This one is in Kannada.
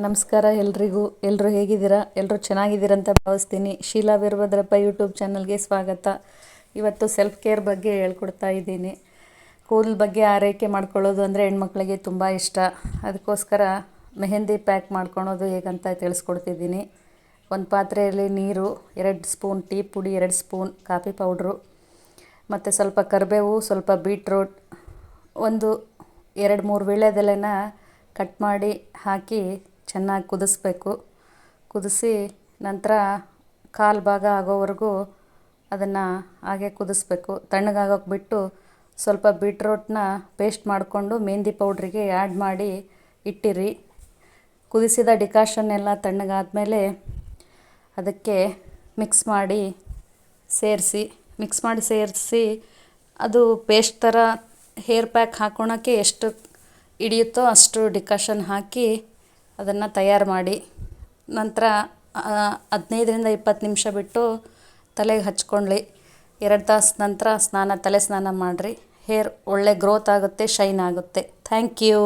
ನಮಸ್ಕಾರ ಎಲ್ರಿಗೂ. ಎಲ್ಲರೂ ಹೇಗಿದ್ದೀರಾ? ಎಲ್ಲರೂ ಚೆನ್ನಾಗಿದ್ದೀರಂತ ಭಾವಿಸ್ತೀನಿ. ಶೀಲಾ ವೀರಭದ್ರಪ್ಪ ಯೂಟ್ಯೂಬ್ ಚಾನಲ್ಗೆ ಸ್ವಾಗತ. ಇವತ್ತು ಸೆಲ್ಫ್ ಕೇರ್ ಬಗ್ಗೆ ಹೇಳ್ಕೊಡ್ತಾ ಇದ್ದೀನಿ. ಕೂದಲು ಬಗ್ಗೆ ಆರೈಕೆ ಮಾಡ್ಕೊಳ್ಳೋದು ಅಂದರೆ ಹೆಣ್ಮಕ್ಳಿಗೆ ತುಂಬ ಇಷ್ಟ. ಅದಕ್ಕೋಸ್ಕರ ಮೆಹಂದಿ ಪ್ಯಾಕ್ ಮಾಡ್ಕೊಳೋದು ಹೇಗಂತ ತಿಳಿಸ್ಕೊಡ್ತಿದ್ದೀನಿ. ಒಂದು ಪಾತ್ರೆಯಲ್ಲಿ ನೀರು, ಎರಡು ಸ್ಪೂನ್ ಟೀ ಪುಡಿ, ಎರಡು ಸ್ಪೂನ್ ಕಾಫಿ ಪೌಡ್ರು, ಮತ್ತು ಸ್ವಲ್ಪ ಕರಿಬೇವು, ಸ್ವಲ್ಪ ಬೀಟ್ರೂಟ್, ಒಂದು ಎರಡು ಮೂರು ವೀಳ್ಯದೆಲೆನ ಕಟ್ ಮಾಡಿ ಹಾಕಿ ಚೆನ್ನಾಗಿ ಕುದಿಸ್ಬೇಕು. ಕುದಿಸಿ ನಂತರ ಕಾಲು ಭಾಗ ಆಗೋವರೆಗೂ ಅದನ್ನು ಹಾಗೆ ಕುದಿಸ್ಬೇಕು. ತಣ್ಣಗಾಗೋಕೆ ಬಿಟ್ಟು ಸ್ವಲ್ಪ ಬೀಟ್ರೋಟ್ನ ಪೇಸ್ಟ್ ಮಾಡಿಕೊಂಡು ಮೆಹಂದಿ ಪೌಡ್ರಿಗೆ ಆ್ಯಡ್ ಮಾಡಿ ಇಟ್ಟಿರಿ. ಕುದಿಸಿದ ಡಿಕಾಷನ್ ಎಲ್ಲ ತಣ್ಣಗಾದಮೇಲೆ ಅದಕ್ಕೆ ಮಿಕ್ಸ್ ಮಾಡಿ ಸೇರಿಸಿ. ಮಿಕ್ಸ್ ಮಾಡಿ ಸೇರಿಸಿ ಅದು ಪೇಸ್ಟ್ ಥರ ಹೇರ್ ಪ್ಯಾಕ್ ಹಾಕೋಣಕ್ಕೆ ಎಷ್ಟು ಹಿಡಿಯುತ್ತೋ ಅಷ್ಟು ಡಿಕಾಷನ್ ಹಾಕಿ ಅದನ್ನು ತಯಾರು ಮಾಡಿ ನಂತರ ಹದಿನೈದರಿಂದ ಇಪ್ಪತ್ತು ನಿಮಿಷ ಬಿಟ್ಟು ತಲೆಗೆ ಹಚ್ಕೊಳ್ಳಿ ಎರಡು ತಾಸು ನಂತರ ಸ್ನಾನ, ತಲೆ ಸ್ನಾನ ಮಾಡಿರಿ. ಹೇರ್ ಒಳ್ಳೆ ಗ್ರೋತ್ ಆಗುತ್ತೆ ಶೈನ್ ಆಗುತ್ತೆ. Thank you